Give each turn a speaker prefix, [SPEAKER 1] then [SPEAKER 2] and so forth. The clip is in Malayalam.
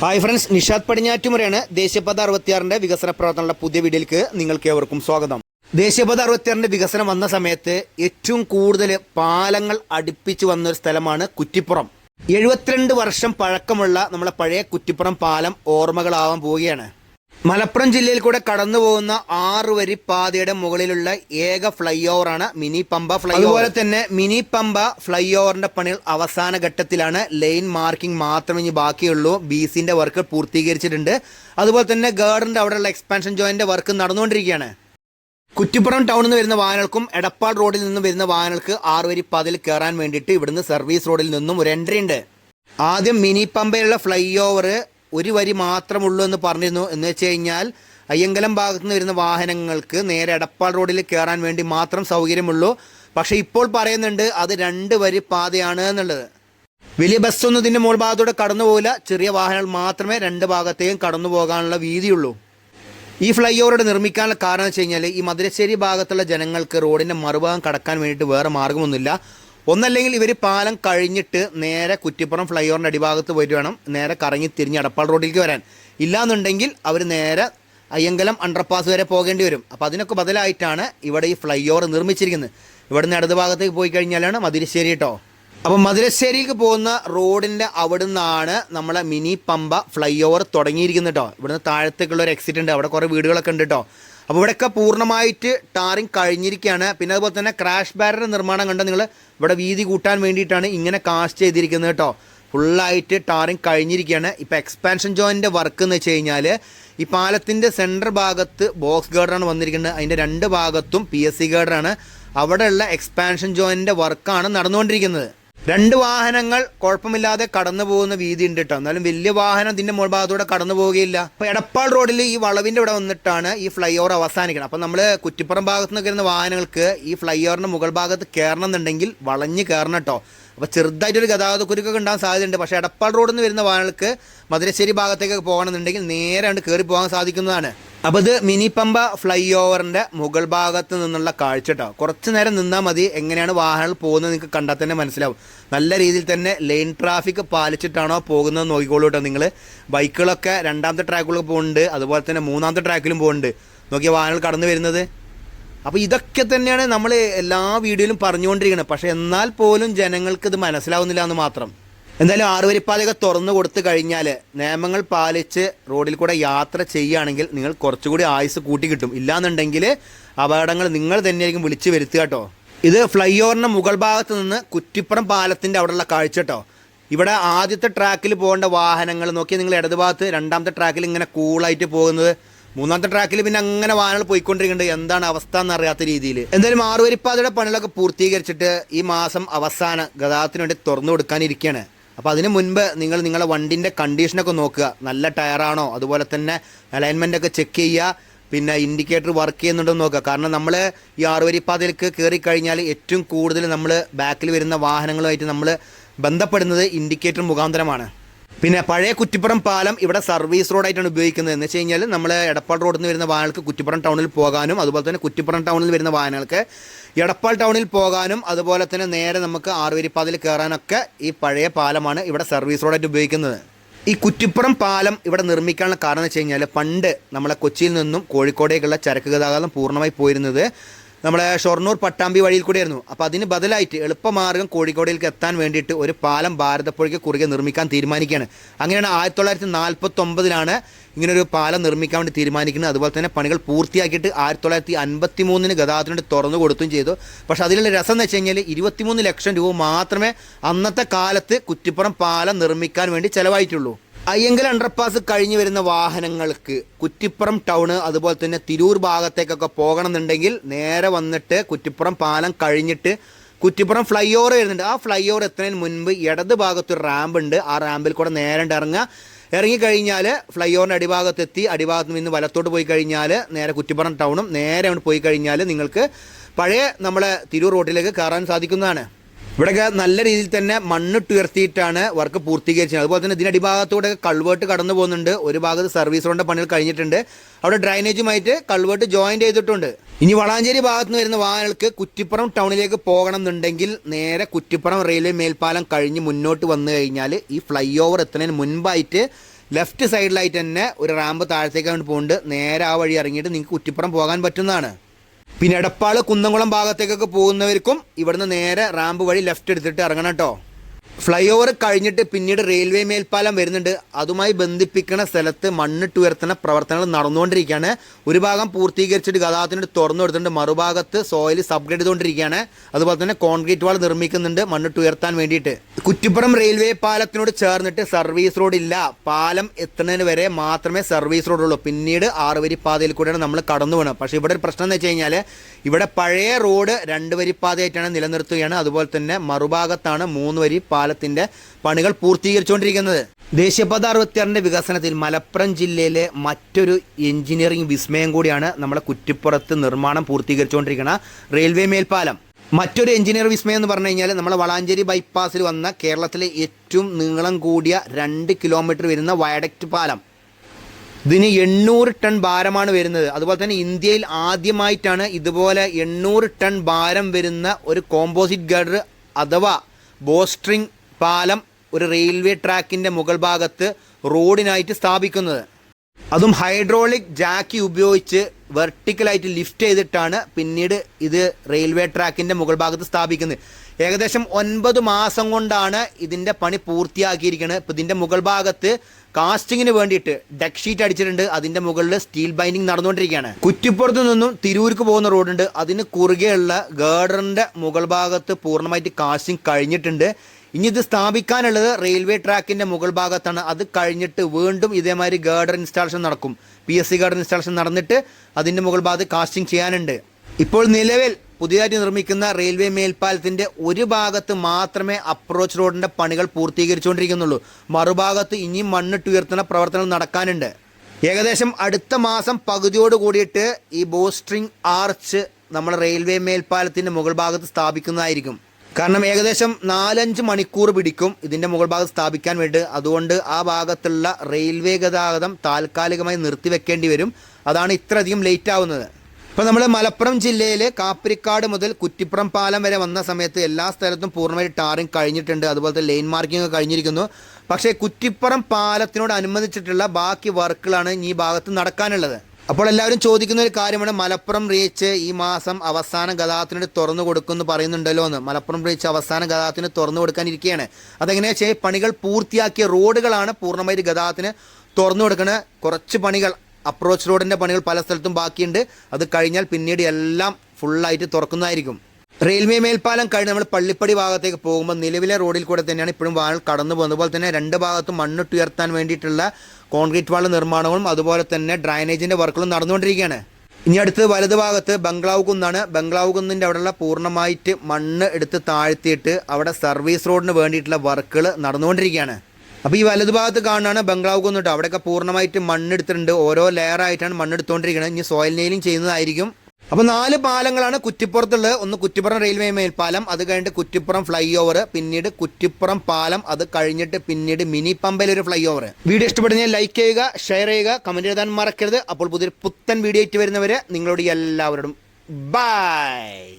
[SPEAKER 1] ഹായ് ഫ്രണ്ട്സ് നിഷാദ് പടിഞ്ഞാറ്റുമുറയാണ് ദേശീയപാത അറുപത്തിയാറിന്റെ വികസന പ്രവർത്തനങ്ങളുടെ പുതിയ വീഡിയോയിലേക്ക് നിങ്ങൾക്ക് ഏവർക്കും സ്വാഗതം. ദേശീയപാത അറുപത്തിയാറിന്റെ വികസനം വന്ന സമയത്ത് ഏറ്റവും കൂടുതൽ പാലങ്ങൾ അടുപ്പിച്ച് വന്ന ഒരു സ്ഥലമാണ് കുറ്റിപ്പുറം. എഴുപത്തിരണ്ട് വർഷം പഴക്കമുള്ള നമ്മളെ പഴയ കുറ്റിപ്പുറം പാലം ഓർമ്മകളാവാൻ പോവുകയാണ്. മലപ്പുറം ജില്ലയിൽ കൂടെ കടന്നു പോകുന്ന ആറ് വരി പാതയുടെ മുകളിലുള്ള ഏക ഫ്ലൈ ഓവറാണ് മിനി പമ്പ ഫ്ലൈ അതുപോലെ തന്നെ മിനി പമ്പ ഫ്ലൈ ഓവറിന്റെ പണികൾ അവസാന ഘട്ടത്തിലാണ്. ലൈൻ മാർക്കിംഗ് മാത്രമേ ഇനി ബാക്കിയുള്ളൂ. ബി സിന്റെ വർക്ക് പൂർത്തീകരിച്ചിട്ടുണ്ട്. അതുപോലെ തന്നെ ഗാർഡന്റെ അവിടെയുള്ള എക്സ്പാൻഷൻ ജോയിന്റെ വർക്ക് നടന്നുകൊണ്ടിരിക്കുകയാണ്. കുറ്റിപ്പുറം ടൗണിൽ നിന്ന് വരുന്ന വാഹനങ്ങൾക്കും എടപ്പാൾ റോഡിൽ നിന്നും വരുന്ന വാഹനങ്ങൾക്ക് ആറ് വരി പാതയിൽ കയറാൻ വേണ്ടിയിട്ട് ഇവിടുന്ന് സർവീസ് റോഡിൽ നിന്നും ഒരു എൻട്രി ഉണ്ട്. ആദ്യം മിനി പമ്പയിലുള്ള ഫ്ലൈ ഓവർ ഒരു വരി മാത്രമുള്ളൂ എന്ന് പറഞ്ഞിരുന്നു. എന്ന് വെച്ച് കഴിഞ്ഞാൽ അയ്യങ്കലം ഭാഗത്ത് നിന്ന് വരുന്ന വാഹനങ്ങൾക്ക് നേരെ എടപ്പാൾ റോഡിൽ കയറാൻ വേണ്ടി മാത്രം സൗകര്യമുള്ളൂ. പക്ഷേ ഇപ്പോൾ പറയുന്നുണ്ട് അത് രണ്ട് വരി പാതയാണ് എന്നുള്ളത്. വലിയ ബസ്സൊന്നും ഇതിന്റെ മുകൾ ഭാഗത്തൂടെ കടന്നു പോകില്ല. ചെറിയ വാഹനങ്ങൾ മാത്രമേ രണ്ട് ഭാഗത്തേക്കും കടന്നു പോകാനുള്ള വീതിയുള്ളൂ. ഈ ഫ്ലൈ ഓവറോട് നിർമ്മിക്കാനുള്ള കാരണം വെച്ച് കഴിഞ്ഞാൽ ഈ മധുരശ്ശേരി ഭാഗത്തുള്ള ജനങ്ങൾക്ക് റോഡിന്റെ മറുഭാഗം കടക്കാൻ വേണ്ടിയിട്ട് വേറെ മാർഗമൊന്നുമില്ല ഒന്നല്ലെങ്കിൽ ഇവർ പാലം കഴിഞ്ഞിട്ട് നേരെ കുറ്റിപ്പുറം ഫ്ലൈ ഓവറിന്റെ അടിഭാഗത്ത് പോയിട്ട് വേണം നേരെ കറങ്ങി തിരിഞ്ഞ് അടപ്പാൾ റോഡിലേക്ക് വരാൻ. ഇല്ലാന്നുണ്ടെങ്കിൽ അവർ നേരെ അയ്യങ്കലം അണ്ടർപാസ് വരെ പോകേണ്ടി വരും. അപ്പോൾ അതിനൊക്കെ ബദലായിട്ടാണ് ഇവിടെ ഈ ഫ്ലൈ ഓവർ നിർമ്മിച്ചിരിക്കുന്നത്. ഇവിടുന്ന് ഇടത് ഭാഗത്തേക്ക് പോയി കഴിഞ്ഞാലാണ് മധുരശ്ശേരി കേട്ടോ അപ്പോൾ മധുരശ്ശേരിക്ക് പോകുന്ന റോഡിന്റെ അവിടെ നിന്നാണ് നമ്മളെ മിനി പമ്പ ഫ്ലൈ ഓവർ തുടങ്ങിയിരിക്കുന്നത് കേട്ടോ ഇവിടുന്ന് താഴത്തേക്കുള്ള ഒരു എക്സിറ്റ് ഉണ്ട്. അവിടെ കുറേ വീടുകളൊക്കെ ഉണ്ട് കേട്ടോ അപ്പോൾ ഇവിടെയൊക്കെ പൂർണമായിട്ട് ടാറിങ് കഴിഞ്ഞിരിക്കുകയാണ്. പിന്നെ അതുപോലെ തന്നെ ക്രാഷ് ബാരറിന്റെ നിർമ്മാണം കണ്ട നിങ്ങൾ ഇവിടെ വീതി കൂട്ടാൻ വേണ്ടിയിട്ടാണ് ഇങ്ങനെ കാസ്റ്റ് ചെയ്തിരിക്കുന്നത് കേട്ടോ. ഫുള്ളായിട്ട് ടാറിങ് കഴിഞ്ഞിരിക്കുകയാണ്. ഇപ്പോൾ എക്സ്പാൻഷൻ ജോയിന്റെ വർക്ക് എന്ന് വെച്ച് കഴിഞ്ഞാൽ ഈ പാലത്തിന്റെ സെന്റർ ഭാഗത്ത് ബോക്സ് ഗേർഡറാണ് വന്നിരിക്കുന്നത്. അതിന്റെ രണ്ട് ഭാഗത്തും പി എസ് സി ഗേർഡറാണ് അവിടെയുള്ള എക്സ്പാൻഷൻ ജോയിന്റെ വർക്കാണ് നടന്നുകൊണ്ടിരിക്കുന്നത്. രണ്ട് വാഹനങ്ങൾ കുഴപ്പമില്ലാതെ കടന്നു പോകുന്ന വീതി ഉണ്ട് കേട്ടോ എന്നാലും വലിയ വാഹനം ഇതിന്റെ മുകൾ ഭാഗത്തൂടെ കടന്നു പോവുകയില്ല അപ്പൊ എടപ്പാൾ റോഡിൽ ഈ വളവിന്റെ ഇവിടെ വന്നിട്ടാണ് ഈ ഫ്ലൈ ഓവർ അവസാനിക്കണം അപ്പൊ നമ്മൾ കുറ്റിപ്പുറം ഭാഗത്ത് നിന്ന് വാഹനങ്ങൾക്ക് ഈ ഫ്ലൈ ഓവറിന്റെ മുകൾ ഭാഗത്ത് കയറണം എന്നുണ്ടെങ്കിൽ വളഞ്ഞ് കയറണം കേട്ടോ അപ്പോൾ ചെറുതായിട്ടൊരു ഗതാഗത കുരുക്കൊക്കെ ഉണ്ടാകാൻ സാധ്യതയുണ്ട്. പക്ഷേ എടപ്പാൾ റോഡിൽ നിന്ന് വരുന്ന വാഹനങ്ങൾക്ക് മധുരശ്ശേരി ഭാഗത്തേക്ക് പോകണമെന്നുണ്ടെങ്കിൽ നേരെ കണ്ട് കയറി പോകാൻ സാധിക്കുന്നതാണ്. അപ്പോൾ ഇത് മിനി പമ്പ ഫ്ലൈ ഓവറിന്റെ മുകൾ ഭാഗത്ത് നിന്നുള്ള കാഴ്ച കേട്ടോ കുറച്ച് നേരം നിന്നാൽ മതി എങ്ങനെയാണ് വാഹനങ്ങൾ പോകുന്നത് നിങ്ങൾക്ക് കണ്ടാൽ തന്നെ മനസ്സിലാവും. നല്ല രീതിയിൽ തന്നെ ലൈൻ ട്രാഫിക് പാലിച്ചിട്ടാണോ പോകുന്നത് നോക്കിക്കോളൂ കേട്ടോ നിങ്ങൾ ബൈക്കുകളൊക്കെ രണ്ടാമത്തെ ട്രാക്കുകളൊക്കെ പോകുന്നുണ്ട് അതുപോലെ തന്നെ മൂന്നാമത്തെ ട്രാക്കിലും പോകുന്നുണ്ട്. നോക്കിയ വാഹനങ്ങൾ കടന്നു വരുന്നത്. അപ്പോൾ ഇതൊക്കെ തന്നെയാണ് നമ്മൾ എല്ലാ വീഡിയോയിലും പറഞ്ഞുകൊണ്ടിരിക്കുന്നത്. പക്ഷേ എന്നാൽ പോലും ജനങ്ങൾക്ക് ഇത് മനസ്സിലാവുന്നില്ല എന്ന് മാത്രം. എന്തായാലും ആറുവരിപ്പാതയൊക്കെ തുറന്നു കൊടുത്തു കഴിഞ്ഞാൽ നിയമങ്ങൾ പാലിച്ച് റോഡിൽ കൂടെ യാത്ര ചെയ്യുകയാണെങ്കിൽ നിങ്ങൾ കുറച്ചുകൂടി ആയുസ് കൂട്ടി കിട്ടും. ഇല്ലാന്നുണ്ടെങ്കിൽ അപകടങ്ങൾ നിങ്ങൾ തന്നെയായിരിക്കും വിളിച്ചു വരുത്തുക കേട്ടോ. ഇത് ഫ്ലൈ ഓവറിന്റെ മുകൾ ഭാഗത്ത് നിന്ന് കുറ്റിപ്പുറം പാലത്തിന്റെ അവിടെയുള്ള കാഴ്ച കേട്ടോ. ഇവിടെ ആദ്യത്തെ ട്രാക്കിൽ പോകേണ്ട വാഹനങ്ങൾ നോക്കി നിങ്ങൾ ഇടത് ഭാഗത്ത് രണ്ടാമത്തെ ട്രാക്കിൽ ഇങ്ങനെ കൂളായിട്ട് പോകുന്നത്. മൂന്നാമത്തെ ട്രാക്കിൽ പിന്നെ അങ്ങനെ വാഹനങ്ങൾ പോയിക്കൊണ്ടിരിക്കുന്നുണ്ട്. എന്താണ് അവസ്ഥ എന്ന് അറിയാത്ത രീതിയിൽ. എന്തായാലും ആറുവരിപ്പാതയുടെ പണികളൊക്കെ പൂർത്തീകരിച്ചിട്ട് ഈ മാസം അവസാന ഗതാഗതത്തിന് വേണ്ടി തുറന്നു കൊടുക്കാനിരിക്കുകയാണ്. അപ്പോൾ അതിന് മുൻപ് നിങ്ങൾ നിങ്ങളുടെ വണ്ടിന്റെ കണ്ടീഷനൊക്കെ നോക്കുക. നല്ല ടയറാണോ അതുപോലെ തന്നെ അലൈൻമെന്റ് ഒക്കെ ചെക്ക് ചെയ്യുക. പിന്നെ ഇൻഡിക്കേറ്റർ വർക്ക് ചെയ്യുന്നുണ്ടോ നോക്കുക. കാരണം നമ്മൾ ഈ ആറുവരിപ്പാതയിലേക്ക് കയറി കഴിഞ്ഞാൽ ഏറ്റവും കൂടുതൽ നമ്മൾ ബാക്കിൽ വരുന്ന വാഹനങ്ങളുമായിട്ട് നമ്മൾ ബന്ധപ്പെടുന്നത് ഇൻഡിക്കേറ്റർ മുഖാന്തരമാണ്. പിന്നെ പഴയ കുറ്റിപ്പുറം പാലം ഇവിടെ സർവീസ് റോഡായിട്ടാണ് ഉപയോഗിക്കുന്നത്. എന്ന് വെച്ച് കഴിഞ്ഞാൽ നമ്മൾ എടപ്പാൾ റോഡിൽ നിന്ന് വരുന്ന വാഹനങ്ങൾക്ക് കുറ്റിപ്പുറം ടൗണിൽ പോകാനും അതുപോലെ തന്നെ കുറ്റിപ്പുറം ടൗണിൽ വരുന്ന വാഹനങ്ങൾക്ക് എടപ്പാൾ ടൗണിൽ പോകാനും അതുപോലെ തന്നെ നേരെ നമുക്ക് ആറുവരിപ്പാതിൽ കയറാനൊക്കെ ഈ പഴയ പാലമാണ് ഇവിടെ സർവീസ് റോഡായിട്ട് ഉപയോഗിക്കുന്നത്. ഈ കുറ്റിപ്പുറം പാലം ഇവിടെ നിർമ്മിക്കാനുള്ള കാരണം എന്ന് വെച്ച് കഴിഞ്ഞാൽ പണ്ട് നമ്മളെ കൊച്ചിയിൽ നിന്നും കോഴിക്കോടേക്കുള്ള ചരക്ക് ഗതാഗതം പൂർണമായി പോയിരുന്നത് നമ്മളെ ഷൊർണൂർ പട്ടാമ്പി വഴിയിൽ കൂടിയായിരുന്നു. അപ്പോൾ അതിന് ബദലായിട്ട് എളുപ്പമാർഗം കോഴിക്കോടേക്ക് എത്താൻ വേണ്ടിയിട്ട് ഒരു പാലം ഭാരതപ്പുഴയ്ക്ക് കുറുകെ നിർമ്മിക്കാൻ തീരുമാനിക്കുകയാണ്. അങ്ങനെയാണ് ആയിരത്തി തൊള്ളായിരത്തി നാൽപ്പത്തി ഒമ്പതിലാണ് ഇങ്ങനൊരു പാലം നിർമ്മിക്കാൻ വേണ്ടി തീരുമാനിക്കുന്നത്. അതുപോലെ തന്നെ പണികൾ പൂർത്തിയാക്കിയിട്ട് ആയിരത്തി തൊള്ളായിരത്തി അൻപത്തി മൂന്നിന് ഗതാഗതത്തിന് തുറന്നു കൊടുത്തും ചെയ്തു. പക്ഷേ അതിലുള്ള രസം എന്ന് വെച്ച് കഴിഞ്ഞാൽ ഇരുപത്തിമൂന്ന് ലക്ഷം രൂപ മാത്രമേ അന്നത്തെ കാലത്ത് കുറ്റിപ്പുറം പാലം നിർമ്മിക്കാൻ വേണ്ടി ചിലവായിട്ടുള്ളൂ. അയ്യങ്കൽ അണ്ടർപാസ് കഴിഞ്ഞു വരുന്ന വാഹനങ്ങൾക്ക് കുറ്റിപ്പുറം ടൗണ് അതുപോലെ തന്നെ തിരൂർ ഭാഗത്തേക്കൊക്കെ പോകണമെന്നുണ്ടെങ്കിൽ നേരെ വന്നിട്ട് കുറ്റിപ്പുറം പാലം കഴിഞ്ഞിട്ട് കുറ്റിപ്പുറം ഫ്ലൈ ഓവർ വരുന്നുണ്ട്. ആ ഫ്ലൈ ഓവർ എത്തുന്നതിന് മുൻപ് ഇടത് ഭാഗത്തൊരു റാമ്പ് ഉണ്ട്. ആ റാമ്പിൽ കൂടെ നേരെ ഇറങ്ങുക. ഇറങ്ങിക്കഴിഞ്ഞാൽ ഫ്ലൈ ഓവറിന്റെ അടിഭാഗത്തെത്തി അടിഭാഗത്ത് നിന്ന് വലത്തോട്ട് പോയി കഴിഞ്ഞാൽ നേരെ കുറ്റിപ്പുറം ടൗണും നേരെ അങ്ങോട്ട് പോയി കഴിഞ്ഞാൽ നിങ്ങൾക്ക് പഴയ നമ്മളെ തിരൂർ റോഡിലേക്ക് കയറാൻ സാധിക്കുന്നതാണ്. ഇവിടെയൊക്കെ നല്ല രീതിയിൽ തന്നെ മണ്ണിട്ടുയർത്തിയിട്ടാണ് വർക്ക് പൂർത്തീകരിച്ചത്. അതുപോലെ തന്നെ ഇതിന്റെ അടിഭാഗത്തൂടെ കൾവേർട്ട് കടന്നു പോകുന്നുണ്ട്. ഒരു ഭാഗത്ത് സർവീസ് റോഡിന്റെ പണികൾ കഴിഞ്ഞിട്ടുണ്ട്. അവിടെ ഡ്രൈനേജുമായിട്ട് കൾവേർട്ട് ജോയിൻ ചെയ്തിട്ടുണ്ട്. ഇനി വളാഞ്ചേരി ഭാഗത്ത് നിന്ന് വരുന്ന വാഹനങ്ങൾക്ക് കുറ്റിപ്പുറം ടൗണിലേക്ക് പോകണം എന്നുണ്ടെങ്കിൽ നേരെ കുറ്റിപ്പുറം റെയിൽവേ മേൽപ്പാലം കഴിഞ്ഞ് മുന്നോട്ട് വന്നു കഴിഞ്ഞാൽ ഈ ഫ്ലൈ ഓവർ എത്തുന്നതിന് മുൻപായിട്ട് ലെഫ്റ്റ് സൈഡിലായിട്ട് തന്നെ ഒരു റാമ്പ് താഴത്തേക്ക് അങ്ങോട്ട് പോകുന്നുണ്ട് നേരെ ആ വഴി ഇറങ്ങിയിട്ട് നിങ്ങൾക്ക് കുറ്റിപ്പുറം പോകാൻ പറ്റുന്നതാണ്. പിന്നെ എടപ്പാൾ കുന്നംകുളം ഭാഗത്തേക്കൊക്കെ പോകുന്നവർക്കും ഇവിടുന്ന് നേരെ റാമ്പ് വഴി ലെഫ്റ്റ് എടുത്തിട്ട് ഇറങ്ങണം കേട്ടോ. ഫ്ലൈ ഓവർ കഴിഞ്ഞിട്ട് പിന്നീട് റെയിൽവേ മേൽപ്പാലം വരുന്നുണ്ട്. അതുമായി ബന്ധിപ്പിക്കുന്ന സ്ഥലത്ത് മണ്ണിട്ട് ഉയർത്തുന്ന പ്രവർത്തനങ്ങൾ നടന്നുകൊണ്ടിരിക്കുകയാണ്. ഒരു ഭാഗം പൂർത്തീകരിച്ചിട്ട് ഗതാഗതത്തിന് തുറന്നു കൊടുത്തിട്ടുണ്ട്. മറുഭാഗത്ത് സോയിൽ സബ്ഗ്രേഡ് ചെയ്തുകൊണ്ടിരിക്കുകയാണ്. അതുപോലെ തന്നെ കോൺക്രീറ്റ് വാൾ നിർമ്മിക്കുന്നുണ്ട് മണ്ണിട്ട് ഉയർത്താൻ വേണ്ടിയിട്ട്. കുറ്റിപ്പുറം റെയിൽവേ പാലത്തിനോട് ചേർന്നിട്ട് സർവീസ് റോഡ് ഇല്ല. പാലം എത്തുന്നതിന് വരെ മാത്രമേ സർവീസ് റോഡുള്ളൂ. പിന്നീട് ആറുവരി പാതയിൽ കൂടെയാണ് നമ്മൾ കടന്നു പോകണം പക്ഷേ ഇവിടെ ഒരു പ്രശ്നം എന്ന് വെച്ച് കഴിഞ്ഞാൽ ഇവിടെ പഴയ റോഡ് രണ്ട് വരി പാതയായിട്ടാണ് നിലനിർത്തുകയാണ്. അതുപോലെ തന്നെ മറുഭാഗത്താണ് മൂന്ന് വരി പാലത്തിന്റെ പണികൾ പൂർത്തീകരിച്ചുകൊണ്ടിരിക്കുന്നത്. ദേശീയപാത അറുപത്തിയാറിന്റെ വികസനത്തിൽ മലപ്പുറം ജില്ലയിലെ മറ്റൊരു എഞ്ചിനീയറിംഗ് വിസ്മയം കൂടിയാണ് നമ്മുടെ കുറ്റിപ്പുറത്ത് നിർമ്മാണം പൂർത്തീകരിച്ചുകൊണ്ടിരിക്കുന്ന റെയിൽവേ മേൽപ്പാലം. മറ്റൊരു എഞ്ചിനീയർ വിസ്മയം എന്ന് പറഞ്ഞു കഴിഞ്ഞാൽ നമ്മളെ വളാഞ്ചേരി ബൈപ്പാസിൽ വന്ന കേരളത്തിലെ ഏറ്റവും നീളം കൂടിയ രണ്ട് കിലോമീറ്റർ വരുന്ന വയഡക്റ്റ് പാലം. ഇതിന് എണ്ണൂറ് ടൺ ഭാരമാണ് വരുന്നത്. അതുപോലെ തന്നെ ഇന്ത്യയിൽ ആദ്യമായിട്ടാണ് ഇതുപോലെ എണ്ണൂറ് ടൺ ഭാരം വരുന്ന ഒരു കോമ്പോസിറ്റ് ഗഡർ അഥവാ ബോസ്ട്രിങ് പാലം ഒരു റെയിൽവേ ട്രാക്കിന്റെ മുകൾ ഭാഗത്ത് റോഡിനായിട്ട് സ്ഥാപിക്കുന്നത്. അതും ഹൈഡ്രോളിക് ജാക്കി ഉപയോഗിച്ച് വെർട്ടിക്കലായിട്ട് ലിഫ്റ്റ് ചെയ്തിട്ടാണ് പിന്നീട് ഇത് റെയിൽവേ ട്രാക്കിന്റെ മുകൾ ഭാഗത്ത് സ്ഥാപിക്കുന്നത്. ഏകദേശം ഒൻപത് മാസം കൊണ്ടാണ് ഇതിന്റെ പണി പൂർത്തിയാക്കിയിരിക്കുന്നത് ഇപ്പം ഇതിന്റെ മുകൾ ഭാഗത്ത് കാസ്റ്റിങ്ങിന് വേണ്ടിയിട്ട് ഡെക്ക് ഷീറ്റ് അടിച്ചിട്ടുണ്ട്. അതിന്റെ മുകളിൽ സ്റ്റീൽ ബൈൻഡിങ് നടന്നുകൊണ്ടിരിക്കുകയാണ്. കുറ്റിപ്പുറത്ത് നിന്നും തിരൂർക്ക് പോകുന്ന റോഡുണ്ട്. അതിന് കുറുകെയുള്ള ഗേഡറിന്റെ മുകൾ ഭാഗത്ത് പൂർണമായിട്ട് കാസ്റ്റിംഗ് കഴിഞ്ഞിട്ടുണ്ട്. ഇനി ഇത് സ്ഥാപിക്കാനുള്ളത് റെയിൽവേ ട്രാക്കിന്റെ മുകൾ ഭാഗത്താണ്. അത് കഴിഞ്ഞിട്ട് വീണ്ടും ഇതേമാതിരി ഗേർഡർ ഇൻസ്റ്റാളേഷൻ നടക്കും. P S C girder installation നടന്നിട്ട് അതിന്റെ മുകൾ ഭാഗത്ത് കാസ്റ്റിംഗ് ചെയ്യാനുണ്ട്. ഇപ്പോൾ നിലവിൽ പുതിയതായി നിർമ്മിക്കുന്ന റെയിൽവേ മേൽപ്പാലത്തിന്റെ ഒരു ഭാഗത്ത് മാത്രമേ അപ്രോച്ച് റോഡിന്റെ പണികൾ പൂർത്തീകരിച്ചുകൊണ്ടിരിക്കുന്നുള്ളൂ. മറുഭാഗത്ത് ഇനിയും മണ്ണിട്ട് ഉയർത്തുന്ന പ്രവർത്തനങ്ങൾ നടക്കാനുണ്ട്. ഏകദേശം അടുത്ത മാസം പകുതിയോട് കൂടിയിട്ട് ഈ ബോസ്ട്രിങ് ആർച്ച് നമ്മൾ റെയിൽവേ മേൽപ്പാലത്തിന്റെ മുകൾ ഭാഗത്ത് സ്ഥാപിക്കുന്നതായിരിക്കും. കാരണം ഏകദേശം നാലഞ്ച് മണിക്കൂർ പിടിക്കും ഇതിന്റെ മുകൾ ഭാഗത്ത് സ്ഥാപിക്കാൻ വേണ്ടി. അതുകൊണ്ട് ആ ഭാഗത്തുള്ള റെയിൽവേ ഗതാഗതം താൽക്കാലികമായി നിർത്തിവെക്കേണ്ടി വരും. അതാണ് ഇത്രയധികം ലേറ്റ് ആവുന്നത്. ഇപ്പോൾ നമ്മൾ മലപ്പുറം ജില്ലയിൽ കാപ്പിരിക്കാട് മുതൽ കുറ്റിപ്പുറം പാലം വരെ വന്ന സമയത്ത് എല്ലാ സ്ഥലത്തും പൂർണമായി ടാറിങ് കഴിഞ്ഞിട്ടുണ്ട്. അതുപോലത്തെ ലൈൻ മാർക്കിംഗ് കഴിഞ്ഞിരിക്കുന്നു. പക്ഷേ കുറ്റിപ്പുറം പാലത്തിനോട് അനുബന്ധിച്ചിട്ടുള്ള ബാക്കി വർക്കുകളാണ് ഈ ഭാഗത്ത് നടക്കാനുള്ളത്. അപ്പോൾ എല്ലാവരും ചോദിക്കുന്ന ഒരു കാര്യമാണ് മലപ്പുറം റീച്ച് ഈ മാസം അവസാന ഗതാഗതത്തിന് തുറന്നു കൊടുക്കുമെന്ന് പറയുന്നുണ്ടല്ലോ എന്ന്. മലപ്പുറം റീച്ച് അവസാന ഗതാഗതത്തിന് തുറന്നു കൊടുക്കാനിരിക്കുകയാണ്. അതെങ്ങനെയാ വെച്ചാൽ പണികൾ പൂർത്തിയാക്കിയ റോഡുകളാണ് പൂർണമായിട്ട് ഗതാഗതത്തിന് തുറന്നു കൊടുക്കുന്നത് കുറച്ച് പണികൾ അപ്രോച്ച് റോഡിന്റെ പണികൾ പല സ്ഥലത്തും ബാക്കിയുണ്ട്. അത് കഴിഞ്ഞാൽ പിന്നീട് എല്ലാം ഫുള്ളായിട്ട് തുറക്കുന്നതായിരിക്കും. റെയിൽവേ മേൽപ്പാലം കഴിഞ്ഞ് നമ്മൾ പള്ളിപ്പടി ഭാഗത്തേക്ക് പോകുമ്പോൾ നിലവിലെ റോഡിൽ കൂടെ തന്നെയാണ് ഇപ്പോഴും വാൾ കടന്നു പോകുന്നത്. അതുപോലെ തന്നെ രണ്ട് ഭാഗത്തും മണ്ണിട്ടുയർത്താൻ വേണ്ടിയിട്ടുള്ള കോൺക്രീറ്റ് വാൾ നിർമ്മാണവും അതുപോലെ തന്നെ ഡ്രൈനേജിന്റെ വർക്കുകളും നടന്നുകൊണ്ടിരിക്കുകയാണ്. ഇനി അടുത്ത് വലത് ഭാഗത്ത് ബംഗ്ലാവ് കുന്നാണ്. ബംഗ്ലാവ് കുന്നിന്റെ അവിടെയുള്ള പൂർണമായിട്ട് മണ്ണ് എടുത്ത് താഴ്ത്തിയിട്ട് അവിടെ സർവീസ് റോഡിന് വേണ്ടിയിട്ടുള്ള വർക്കുകൾ നടന്നുകൊണ്ടിരിക്കുകയാണ്. അപ്പോൾ ഈ വലത് ഭാഗത്ത് കാണുന്നതാണ് ബംഗ്ലാവ് കുന്നിട്ട് അവിടെയൊക്കെ പൂർണമായിട്ട് മണ്ണെടുത്തിട്ടുണ്ട് ഓരോ ലെയറായിട്ടാണ് മണ്ണെടുത്തുകൊണ്ടിരിക്കുന്നത് ഇനി സോയിൽ നെയിലിംഗ് ചെയ്യുന്നതായിരിക്കും. അപ്പോൾ നാല് പാലങ്ങളാണ് കുറ്റിപ്പുറത്തുള്ളത്. ഒന്ന് കുറ്റിപ്പുറം റെയിൽവേ മേൽപ്പാലം അത് കഴിഞ്ഞിട്ട് കുറ്റിപ്പുറം ഫ്ലൈ ഓവർ പിന്നീട് കുറ്റിപ്പുറം പാലം അത് കഴിഞ്ഞിട്ട് പിന്നീട് മിനി പമ്പയിൽ ഒരു ഫ്ലൈ ഓവർ വീഡിയോ ഇഷ്ടപ്പെടുന്ന ലൈക്ക് ചെയ്യുക ഷെയർ ചെയ്യുക കമന്റ് എഴുതാൻ മറക്കരുത്. അപ്പോൾ പുതിയ പുത്തൻ വീഡിയോ ആയിട്ട് വരുന്നവരെ നിങ്ങളോട് എല്ലാവരോടും ബൈ.